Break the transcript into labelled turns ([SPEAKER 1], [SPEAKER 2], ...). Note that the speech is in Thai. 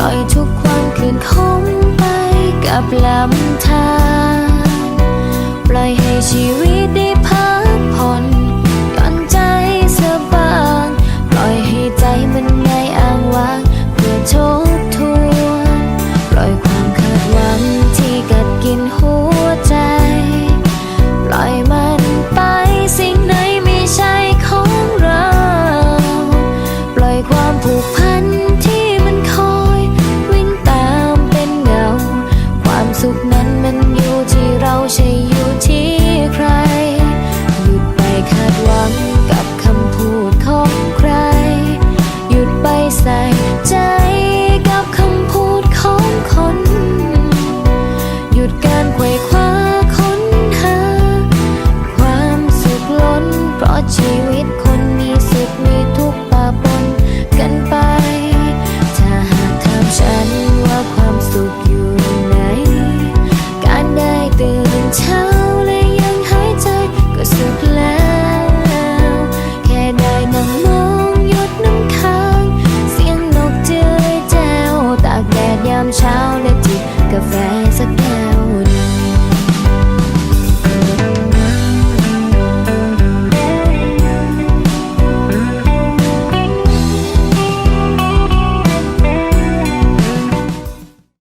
[SPEAKER 1] ล่อยทุกความคืนคงไปกับลำทางปล่อยให้ชีวิต สุขนั้น